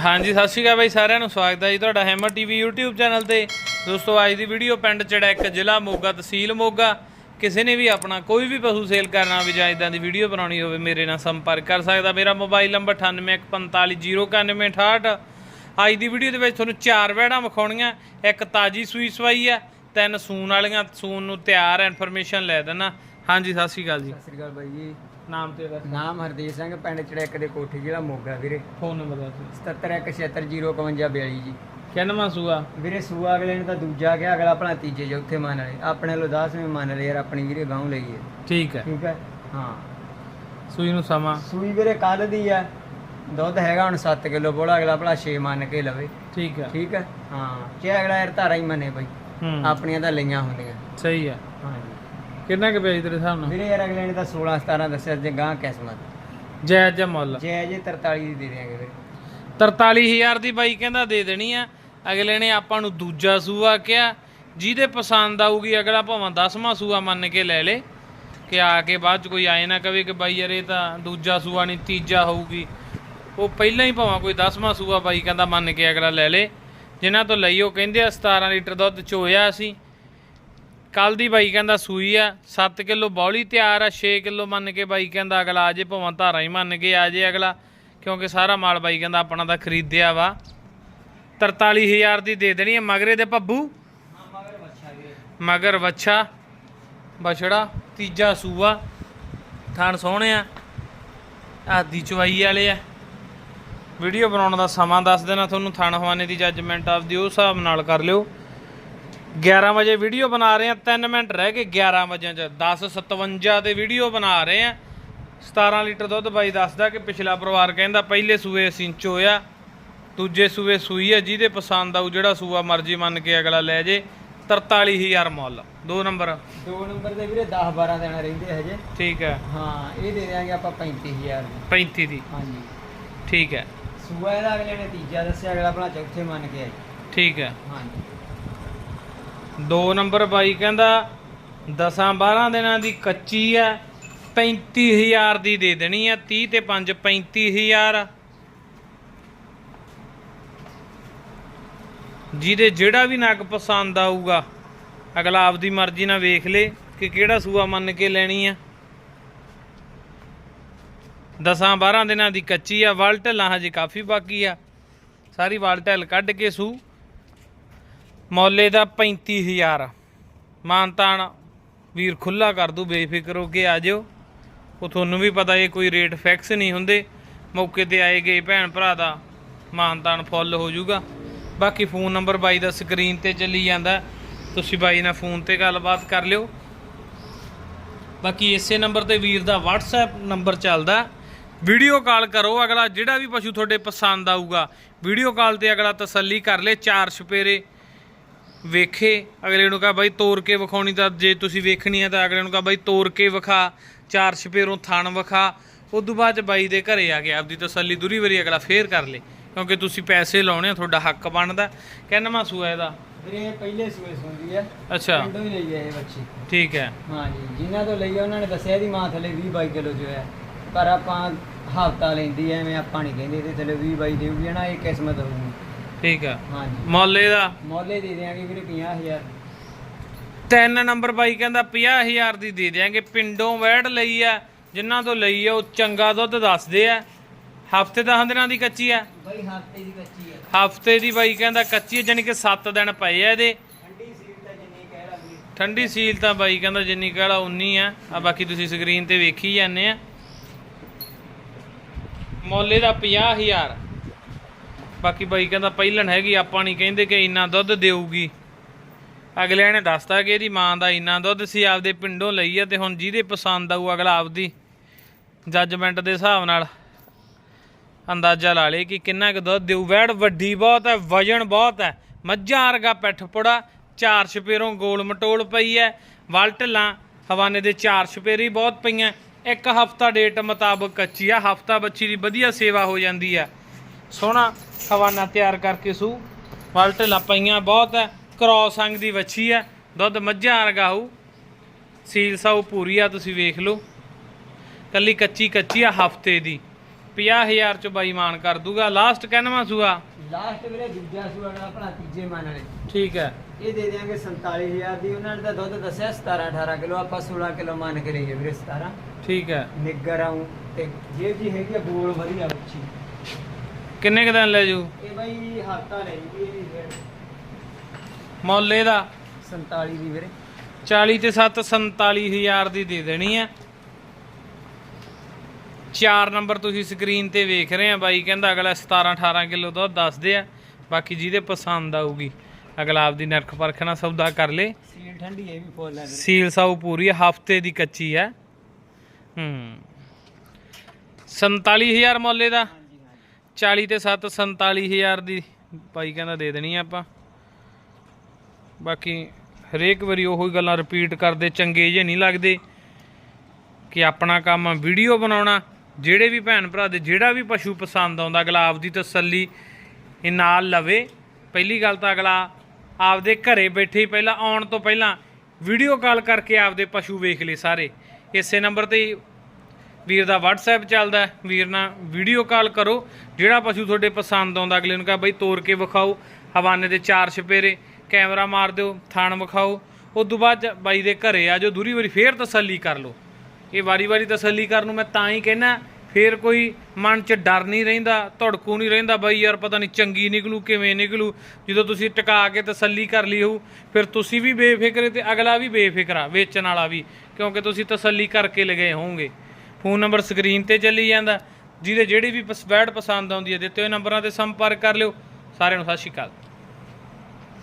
ਹਾਂਜੀ, ਸਤਿ ਸ਼੍ਰੀ ਅਕਾਲ ਬਾਈ ਸਾਰਿਆਂ ਨੂੰ, ਸਵਾਗਤ ਹੈ ਜੀ ਤੁਹਾਡਾ ਹੈਮਰ ਟੀਵੀ YouTube ਚੈਨਲ ਤੇ। ਦੋਸਤੋ, ਅੱਜ ਦੀ ਵੀਡੀਓ ਪਿੰਡ ਚੜੈਕ ਜ਼ਿਲ੍ਹਾ ਮੋਗਾ, ਤਹਿਸੀਲ ਮੋਗਾ। ਕਿਸੇ ਨੇ ਵੀ ਆਪਣਾ ਕੋਈ ਵੀ ਪਸ਼ੂ ਸੇਲ ਕਰਨਾ ਵੀ ਜਾਂ ਇਦਾਂ ਦੀ ਵੀਡੀਓ ਬਣਾਉਣੀ ਹੋਵੇ, ਮੇਰੇ ਨਾਲ ਸੰਪਰਕ ਕਰ ਸਕਦਾ। ਮੇਰਾ ਮੋਬਾਈਲ ਨੰਬਰ 9814509168 ਅੱਜ ਦੀ ਵੀਡੀਓ ਦੇ ਵਿੱਚ ਤੁਹਾਨੂੰ ਚਾਰ ਵੈੜਾਂ ਵਿਖਾਉਣੀਆਂ। ਇੱਕ ਤਾਜੀ ਸੂਈ ਸਵਾਈ ਆ ਤਿੰਨ ਸੂਨ ਵਾਲੀਆਂ ਸੂਨ ਨੂੰ ਤਿਆਰ ਇਨਫੋਰਮੇਸ਼ਨ ਲੈ ਦੇਣਾ। ਹਾਂਜੀ ਸਤਿ ਸ਼੍ਰੀ ਅਕਾਲ ਜੀ। ਸਤਿ ਸ੍ਰੀ ਅਕਾਲ ਬਾਈ ਜੀ। ਨਾਮ ਤੇ ਦੱਸ ਨਾਮ ਹਰਦੀਪ ਸਿੰਘ ਪਿੰਡ ਚੜੈਕ ਦੇ ਕੋਠੀ ਜ਼ਿਲ੍ਹਾ ਮੋਗਾ ਵੀਰੇ। ਫੋਨ ਨੰਬਰ ਦੱਸ 77167052 ਜੀ। ਕਿੰਨਵਾਂ ਸੂਆ? ਵੀਰੇ ਸੂਆ ਅਗਲੇ ਨੇ ਤਾਂ ਦੂਜਾ ਗਿਆ ਅਗਲਾ ਆਪਣਾ ਤੀਜੇ ਚੌਥੇ ਮੰਨ ਲਏ। ਆਪਣੇ ਲੋ 10ਵੇਂ ਮੰਨ ਲਏ ਯਾਰ ਆਪਣੀ ਵੀਰੇ ਗਾਉਂ ਲਈਏ। ਠੀਕ ਹੈ। ਠੀਕ ਹੈ? ਹਾਂ। ਸੂਈ ਨੂੰ ਸਮਾਂ। ਸੂਈ ਵੀਰੇ ਕੱਲ ਦੀ ਆ ਦੁੱਧ ਹੈਗਾ ਹੁਣ 7 ਕਿਲੋ ਬੋਲਾ ਅਗਲਾ ਭਲਾ 6 ਮੰਨ ਕੇ ਲਵੇ। ਠੀਕ ਹੈ। ਠੀਕ ਹੈ? ਹਾਂ। ਚਾਹੇ ਅਗਲਾ ਯਾਰ ਧਾਰਾ ਹੀ ਮੰਨੇ ਬਾਈ। ਹੂੰ। ਆਪਣੀਆਂ ਤਾਂ ਲਈਆਂ ਹੁੰਦੀਆਂ। ਸਹੀ ਹੈ। ਹਾਂਜੀ। ਕਿੰਨਾ ਕੁ ਪਿਆ ਜੀ ਤੇਰੇ ਹਿਸਾਬ ਨਾਲ? ਵੀਰੇ ਯਾਰ ਅਗਲੇ ਨੇ ਤਾਂ 16 17 ਦੱਸਿਆ ਜੇ ਗਾਂ ਕਿਸਮਤ। ਜਾਇਜ਼ ਜਿਹਾ ਮੁੱਲ। ਜੇ ਜੇ 43 ਦੀ ਦੇ ਦਿਆਂਗੇ ਵੀਰੇ। 43000 ਦੀ ਬਾਈ ਕਹਿੰਦਾ ਦੇ ਦੇਣੀ ਆ। ਅਗਲੇ ਨੇ ਆਪਾਂ ਨੂੰ ਦੂਜਾ ਸੂਆ ਕਿਹਾ। ਜਿਹਦੇ ਪਸੰਦ ਆਊਗੀ ਅਗਲਾ ਭਾਵੇਂ 10ਵਾਂ ਸੂਆ ਮੰਨ ਕੇ ਲੈ ਲੇ। ਕਿ ਆ ਕੇ ਬਾਅਦ ਚ ਕੋਈ ਆਏ ਨਾ ਕਵੇ ਕਿ ਬਾਈ ਯਾਰ ਇਹ ਤਾਂ ਦੂਜਾ ਸੂਆ ਨਹੀਂ ਤੀਜਾ ਹੋਊਗੀ। ਉਹ ਪਹਿਲਾਂ ਹੀ ਭਾਵੇਂ ਕੋਈ 10ਵਾਂ ਸੂਆ ਬਾਈ ਕਹਿੰਦਾ ਮੰਨ ਕੇ ਅਗਲਾ ਲੈ ਲੇ। ਜਿਨ੍ਹਾਂ ਤੋਂ ਲਈ ਉਹ ਕਹਿੰਦੇ ਆ 17 ਲੀਟਰ ਦੁੱਧ ਚੋਇਆ ਅਸੀਂ ਕੱਲ ਦੀ ਬਾਈ ਕਹਿੰਦਾ ਸੂਈ ਆ 7 ਕਿਲੋ ਬੌਲੀ ਤਿਆਰ ਆ 6 ਕਿਲੋ ਮੰਨ ਕੇ ਬਾਈ ਕਹਿੰਦਾ ਅਗਲਾ ਆ ਜੇ, ਭਵਾਂ ਧਾਰਾ ਹੀ ਮੰਨ ਕੇ ਆ ਜੇ ਅਗਲਾ, ਕਿਉਂਕਿ ਸਾਰਾ ਮਾਲ ਬਾਈ ਕਹਿੰਦਾ ਆਪਣਾ ਤਾਂ ਖਰੀਦਿਆ ਵਾ। 43000 ਦੀ ਦੇ ਦੇਣੀ ਹੈ ਮਗਰੇ ਦੇ ਪੱਬੂ ਮਗਰ ਵੱਛਾ। ਬਛੜਾ ਤੀਜਾ ਸੂਆ। ਥਣ ਸੋਹਣਿਆ ਆਦੀ ਚਵਾਈ ਵਾਲੇ ਆ। ਵੀਡੀਓ ਬਣਾਉਣ ਦਾ ਸਮਾਂ ਦੱਸ ਦੇਣਾ, ਤੁਹਾਨੂੰ ਥਾਣ ਹਵਾਨੇ ਦੀ ਜੱਜਮੈਂਟ ਆਪਦੀ ਉਸ ਹਿਸਾਬ ਨਾਲ ਕਰ ਲਿਓ। 11 ਵਜੇ ਵੀਡੀਓ ਬਣਾ ਰਹੇ ਆ 3 ਮਿੰਟ ਰਹਿ ਗਏ 11 ਵਜੇ ਚ। 10:57 ਤੇ ਵੀਡੀਓ ਬਣਾ ਰਹੇ ਆ 17 ਲੀਟਰ ਦੁੱਧ ਬਾਈ ਦੱਸਦਾ ਕਿ ਪਿਛਲਾ ਪਰਿਵਾਰ ਕਹਿੰਦਾ ਪਹਿਲੇ ਸੂਏ ਅਸੀਂ ਚੋਇਆ ਦੂਜੇ ਸੂਏ ਸੂਈ ਆ ਜਿਹਦੇ ਪਸੰਦ ਆਊ ਜਿਹੜਾ ਸੂਆ ਮਰਜ਼ੀ ਮੰਨ ਕੇ ਅਗਲਾ ਲੈ ਜੇ 43000 ਮੁੱਲ। ਦੋ ਨੰਬਰ। ਦੋ ਨੰਬਰ ਦੇ ਵੀਰੇ 10 12 ਦਿਨ ਰਹਿੰਦੇ ਹਜੇ ਠੀਕ ਹੈ। ਹਾਂ ਇਹ ਦੇ ਦਿਆਂਗੇ ਆਪਾਂ 35000 ਦੀ। 35 ਦੀ। ਹਾਂਜੀ। ਠੀਕ ਹੈ। ਸੂਆ ਇਹਦਾ ਅਗਲੇ ਨੇ ਤੀਜਾ ਦੱਸਿਆ ਅਗਲਾ ਆਪਣਾ ਚੌਥੇ ਮੰਨ ਕੇ ਆਈ ਠੀਕ ਹੈ। ਹਾਂਜੀ। ਦੋ ਨੰਬਰ ਬਾਈ ਕਹਿੰਦਾ 10 12 ਦਿਨਾਂ ਦੀ ਕੱਚੀ ਹੈ 35000 ਦੀ ਦੇ ਦੇਣੀ ਹੈ 30 ਤੇ 5 35000 ਜਿਹਦੇ ਜਿਹੜਾ ਵੀ ਨਗ ਪਸੰਦ ਆਊਗਾ, ਅਗਲਾ ਆਪਦੀ ਮਰਜ਼ੀ ਨਾਲ ਵੇਖ ਲੇ ਕਿ ਕਿਹੜਾ ਸੂਆ ਮੰਨ ਕੇ ਲੈਣੀ ਆ 10 12 ਦਿਨਾਂ ਦੀ ਕੱਚੀ ਆ ਵਲ ਢਲਾਂ ਹਜੇ ਕਾਫੀ ਬਾਕੀ ਆ। ਸਾਰੀ ਵਲ ਢਲ ਕੱਢ ਕੇ ਸੂ। ਮੌਲੇ ਦਾ 35000 ਮਾਨਤਾਨ ਵੀਰ ਖੁੱਲਾ ਕਰ ਦੂ, ਬੇਫਿਕਰ ਹੋ ਕੇ ਆ ਜਿਓ। ਉਹ ਤੁਹਾਨੂੰ ਵੀ ਪਤਾ ਇਹ ਕੋਈ ਰੇਟ ਫਿਕਸ ਨਹੀਂ ਹੁੰਦੇ। ਮੌਕੇ ਤੇ ਆਏ ਗਏ ਭੈਣ ਭਰਾ ਦਾ ਮਾਨਤਾਨ ਫੁੱਲ ਹੋ ਜਾਊਗਾ। ਬਾਕੀ ਫੋਨ ਨੰਬਰ ਬਾਈ ਦਾ ਸਕਰੀਨ ਤੇ ਚੱਲੀ ਜਾਂਦਾ। ਤੁਸੀਂ ਬਾਈ ਨਾਲ ਫੋਨ ਤੇ ਗੱਲਬਾਤ ਕਰ ਲਿਓ। ਬਾਕੀ ਇਸੇ ਨੰਬਰ ਤੇ ਵੀਰ ਦਾ WhatsApp ਨੰਬਰ ਚੱਲਦਾ। ਵੀਡੀਓ ਕਾਲ ਕਰੋ, ਅਗਲਾ ਜਿਹੜਾ ਵੀ ਪਸ਼ੂ ਤੁਹਾਡੇ ਪਸੰਦ ਆਊਗਾ। ਵੀਡੀਓ ਕਾਲ ਤੇ ਅਗਲਾ ਤਸੱਲੀ ਕਰ ਲੇ, ਚਾਰ ਛਪੇਰੇ। ਵੇਖੇ ਅਗਲੇ ਨੂੰ ਕਹਾ ਬਾਈ ਤੋੜ ਕੇ ਵਿਖਾਉਣੀ ਤਾਂ ਜੇ ਤੁਸੀਂ ਵੇਖਣੀ ਹੈ ਤਾਂ ਅਗਲੇ ਨੂੰ ਕਹਾ ਬਾਈ ਤੋੜ ਕੇ ਵਿਖਾ ਚਾਰ ਛਪੇਰੋਂ ਥਣ ਵਿਖਾ। ਉਦੋਂ ਬਾਅਦ ਚ ਬਾਈ ਦੇ ਘਰੇ ਆ ਕੇ ਆਪਦੀ ਤਸੱਲੀ ਦੂਰੀ ਵਾਰੀ ਅਗਲਾ ਫੇਰ ਕਰ ਲੇ ਕਿਉਂਕਿ ਤੁਸੀਂ ਪੈਸੇ ਲਾਉਣੇ ਆ ਤੁਹਾਡਾ ਹੱਕ ਬਣਦਾ। ਕਹਿੰਨਵਾ ਸੂਆ ਇਹਦਾ? ਇਹ ਪਹਿਲੇ ਸੂਏ ਸੁਣਦੀ ਆ ਅੱਛਾ। ਪਿੰਡੋਂ ਹੀ ਲਈ ਆ ਇਹ ਬੱਚੀ। ਠੀਕ ਹੈ। ਹਾਂਜੀ ਜਿਨ੍ਹਾਂ ਤੋਂ ਲਈ ਆ ਉਹਨਾਂ ਨੇ ਦੱਸਿਆ ਇਹਦੀ ਮਾਂ ਥੱਲੇ 20 22 ਕਿਲੋ ਜੋ ਹੈ। ਪਰ ਆਪਾਂ ਹਫਤਾ ਲੈਂਦੀ ਐ ਐਵੇਂ ਆਪਾਂ ਨਹੀਂ ਕਹਿੰਦੇ ਇਹਦੇ ਥੱਲੇ 20 22 ਦੇਊਗੀ ਨਾ ਇਹ ਕਿਸਮਤ ਹੋਊਗੀ। ਠੀਕ ਹੈ ਹਾਂਜੀ। ਮੁੱਲ ਇਹਦਾ? ਮੌਲੇ ਦੇ ਦਿਆਂਗੇ ਵੀਰੇ 50000 ਤਿੰਨ ਨੰਬਰ ਬਾਈ ਕਹਿੰਦਾ 50000 ਦੀ ਦੇ ਦਿਆਂਗੇ। ਪਿੰਡੋਂ ਵੈੜ ਲਈ ਆ ਜਿਨ੍ਹਾਂ ਤੋਂ ਲਈ ਆ ਉਹ ਚੰਗਾ ਦੁੱਧ ਦੱਸਦੇ ਆ। ਹਫ਼ਤੇ 10 ਦਿਨਾਂ ਦੀ ਕੱਚੀ ਆ। ਬਾਈ ਹਫ਼ਤੇ ਦੀ ਕੱਚੀ ਆ। ਹਫ਼ਤੇ ਦੀ ਬਾਈ ਕਹਿੰਦਾ ਕੱਚੀ ਆ ਜਾਣੀ ਕਿ 7 ਦਿਨ ਪਏ ਆ ਇਹਦੇ। ਠੰਡੀ ਸੀਲ ਤਾਂ ਜਿੰਨੀ ਬਾਈ ਕਹਿੰਦਾ ਜਿੰਨੀ ਕਹਲਾ ਉਨੀ ਆ। ਆ ਬਾਕੀ ਤੁਸੀਂ ਸਕਰੀਨ ਤੇ ਵੇਖੀ ਜਾਂਦੇ ਆ। ਮੁੱਲ ਇਹਦਾ 50000 ਬਾਕੀ ਬਾਈ ਕਹਿੰਦਾ ਪਹਿਲਣ ਹੈਗੀ, ਆਪਾਂ ਨਹੀਂ ਕਹਿੰਦੇ ਕਿ ਇੰਨਾ ਦੁੱਧ ਦੇਊਗੀ। ਅਗਲੇ ਨੇ ਦੱਸਤਾ ਕਿ ਇਹਦੀ ਮਾਂ ਦਾ ਇੰਨਾ ਦੁੱਧ ਸੀ, ਆਪਦੇ ਪਿੰਡੋਂ ਲਈ ਆ ਤੇ ਹੁਣ ਜਿਹਦੇ ਪਸੰਦ ਆਊ ਅਗਲਾ ਆਪਦੀ ਜੱਜਮੈਂਟ ਦੇ ਹਿਸਾਬ ਨਾਲ ਅੰਦਾਜ਼ਾ ਲਾ ਲੇ ਕਿ ਕਿੰਨਾ ਕੁ ਦੁੱਧ ਦੇਊ। ਵੈੜ ਵੱਡੀ ਬਹੁਤ ਹੈ, ਵਜਨ ਬਹੁਤ ਹੈ, ਮੱਝਾਂ ਵਰਗਾ ਪਿੱਠ ਪੁੜਾ, ਚਾਰ ਛਪੇਰੋਂ ਗੋਲ ਮਟੋਲ ਪਈ ਹੈ, ਵਲ ਢਲਾਂ ਹਵਾਨੇ ਦੇ ਚਾਰ ਛਪੇਰੀ ਬਹੁਤ ਪਈਆਂ। ਇੱਕ ਹਫਤਾ ਡੇਟ ਮੁਤਾਬਕ ਕੱਚੀ ਆ, ਹਫਤਾ ਬੱਚੀ ਦੀ ਵਧੀਆ ਸੇਵਾ ਹੋ ਜਾਂਦੀ ਆ ਸੋਹਣਾ ਹਵਾਨਾ ਤਿਆਰ ਕਰਕੇ ਸੂ। ਵਲ ਢਲਾਂ ਪਈਆਂ ਬਹੁਤ ਹੈ ਕ੍ਰੋਸ ਅੰਗ ਦੀ ਵੱਛੀ ਹੈ ਦੁੱਧ ਮੱਝਾਂ ਵਰਗਾ ਹੋਊ। ਸੀਲ ਸਾਊ ਪੂਰੀ ਆ ਤੁਸੀਂ ਵੇਖ ਲਓ। ਕੱਲੀ ਕੱਚੀ ਕੱਚੀ ਆ ਹਫ਼ਤੇ ਦੀ। 50000 ਚ ਬਾਈ ਮਾਨ ਕਰ ਦੂਗਾ। ਲਾਸਟ ਕਹਿਨਵਾ ਸੂਆ? ਲਾਸਟ ਵੀਰੇ ਦੂਜਾ ਸੂਆ ਦਾ ਆਪਣਾ ਤੀਜੇ ਮਨ ਵਾਲੇ। ਠੀਕ ਹੈ। ਇਹ ਦੇ ਦਿਆਂਗੇ 47000 ਦੀ। ਉਹਨਾਂ ਨੇ ਤਾਂ ਦੁੱਧ ਦੱਸਿਆ 17 18 ਕਿਲੋ। ਆਪਾਂ 16 ਕਿਲੋ ਮੰਨ ਕੇ ਲਈਏ ਵੀਰੇ 17 ਠੀਕ ਹੈ। ਨਿੱਗਰ ਆਉਂ ਤੇ ਜੇ ਜੀ ਹੈਗੀ ਬੋਲ ਵਧੀਆ ਬੱਚੀ ਕਿੰਨੇ ਕੁ ਦਿਨ ਲੈ ਜੂ? ਇਹ ਬਾਈ ਹਫਤਾ ਲੈ ਜੀ ਇਹ ਵੀ ਮੁੱਲ ਇਹਦਾ? 47 ਦੀ ਵੀਰੇ। 40 ਤੇ 7 47000 ਦੀ ਦੇ ਦੇਣੀ ਆ। ਚਾਰ ਨੰਬਰ ਤੁਸੀਂ ਸਕਰੀਨ ਤੇ ਵੇਖ ਰਹੇ ਆ ਬਾਈ ਕਹਿੰਦਾ ਅਗਲਾ 17 18 ਕਿਲੋ ਦੁੱਧ ਦੱਸਦੇ ਆ। ਬਾਕੀ ਜਿਹਦੇ ਪਸੰਦ ਆਊਗੀ ਅਗਲਾ ਆਪਦੀ ਨਰਖ ਪਰਖ ਨਾਲ ਸੌਦਾ ਕਰ ਲੇ। ਸੀਲ ਠੰਡੀ ਇਹ ਵੀ ਫੁੱਲ ਹੈ ਸੀਲ ਸਾਊ ਪੂਰੀ ਹਫ਼ਤੇ ਦੀ ਕੱਚੀ ਹੈ। ਹੂੰ 47000 ਮੁੱਲ ਹਾਂਜੀ 40 ਤੇ 7 47000 ਦੀ ਭਾਈ ਕਹਿੰਦਾ ਦੇ ਦੇਣੀ ਆ ਆਪਾਂ। ਬਾਕੀ ਹਰੇਕ ਵਾਰੀ ਉਹੀ ਗੱਲਾਂ ਰਿਪੀਟ ਕਰਦੇ, ਚੰਗੇ ਜੇ ਨਹੀਂ ਲੱਗਦੇ ਕਿ ਆਪਣਾ ਕੰਮ ਆ ਵੀਡੀਓ ਬਣਾਉਣਾ, ਜਿਹੜੇ ਵੀ ਭੈਣ ਭਰਾ ਦੇ ਜਿਹੜਾ ਵੀ ਪਸ਼ੂ ਪਸੰਦ ਆਉਂਦਾ, ਅਗਲਾ ਆਪਦੀ ਤਸੱਲੀ ਇਹ ਨਾਲ ਲਵੇ। ਪਹਿਲੀ ਗੱਲ ਤਾਂ ਅਗਲਾ ਆਪਦੇ ਘਰੇ ਬੈਠੇ ਪਹਿਲਾਂ ਆਉਣ ਤੋਂ ਪਹਿਲਾਂ ਵੀਡੀਓ ਕਾਲ ਕਰਕੇ ਆਪਦੇ ਪਸ਼ੂ ਵੇਖ ਲਏ ਸਾਰੇ। ਇਸੇ ਨੰਬਰ ਤੇ ਵੀਰ ਦਾ WhatsApp ਚੱਲਦਾ ਵੀਰ ਨਾਲ ਵੀਡੀਓ ਕਾਲ ਕਰੋ। ਜਿਹੜਾ ਪਸ਼ੂ ਤੁਹਾਡੇ ਪਸੰਦ ਆਉਂਦਾ, ਅਗਲੇ ਨੂੰ ਕਹਾ, ਬਈ ਤੋੜ ਕੇ ਵਿਖਾਓ। ਹਵਾਨੇ ਦੇ ਚਾਰ ਛਪੇਰੇ, ਕੈਮਰਾ ਮਾਰ ਦਿਓ, ਥਾਣ ਵਿਖਾਓ। ਉਸ ਤੋਂ ਬਾਅਦ 'ਚ ਬਾਈ ਦੇ ਘਰੇ ਆ ਜੋ ਦੂਰੀ ਵਾਰੀ ਫੇਰ ਤਸੱਲੀ ਕਰ ਲਓ। ਇਹ ਵਾਰੀ-ਵਾਰੀ ਤਸੱਲੀ ਕਰਨ ਨੂੰ ਮੈਂ ਤਾਂ ਹੀ ਕਹਿਣਾ ਫੇਰ ਕੋਈ ਮਨ 'ਚ ਡਰ ਨਹੀਂ ਰਹਿੰਦਾ, ਧੜਕੂ ਨਹੀਂ ਰਹਿੰਦਾ, ਬਾਈ ਯਾਰ ਪਤਾ ਨਹੀਂ ਚੰਗੀ ਨਿਕਲੂ, ਕਿਵੇਂ ਨਿਕਲੂ? ਜਦੋਂ ਤੁਸੀਂ ਟਿਕਾ ਕੇ ਤਸੱਲੀ ਕਰ ਲਈ ਹੋਊ, ਫਿਰ ਤੁਸੀਂ ਵੀ ਬੇਫਿਕਰੇ ਤੇ ਅਗਲਾ ਵੀ ਬੇਫਿਕਰਾ ਵੇਚਣ ਵਾਲਾ ਵੀ, ਕਿਉਂਕਿ ਤੁਸੀਂ ਤਸੱਲੀ ਕਰਕੇ ਲਗਏ ਹੋਵੋਗੇ। ਫੋਨ ਨੰਬਰ ਸਕਰੀਨ ਤੇ ਚੱਲੀ ਜਾਂਦਾ। ਜਿਹਦੇ ਜਿਹੜੀ ਵੀ ਪਸਵੈਡ ਪਸੰਦ ਆਉਂਦੀ ਹੈ ਦਿੱਤੇ ਹੋਏ ਨੰਬਰਾਂ ਤੇ ਸੰਪਰਕ ਕਰ ਲਿਓ। ਸਾਰਿਆਂ ਨੂੰ ਸਤਿ ਸ਼੍ਰੀ ਅਕਾਲ।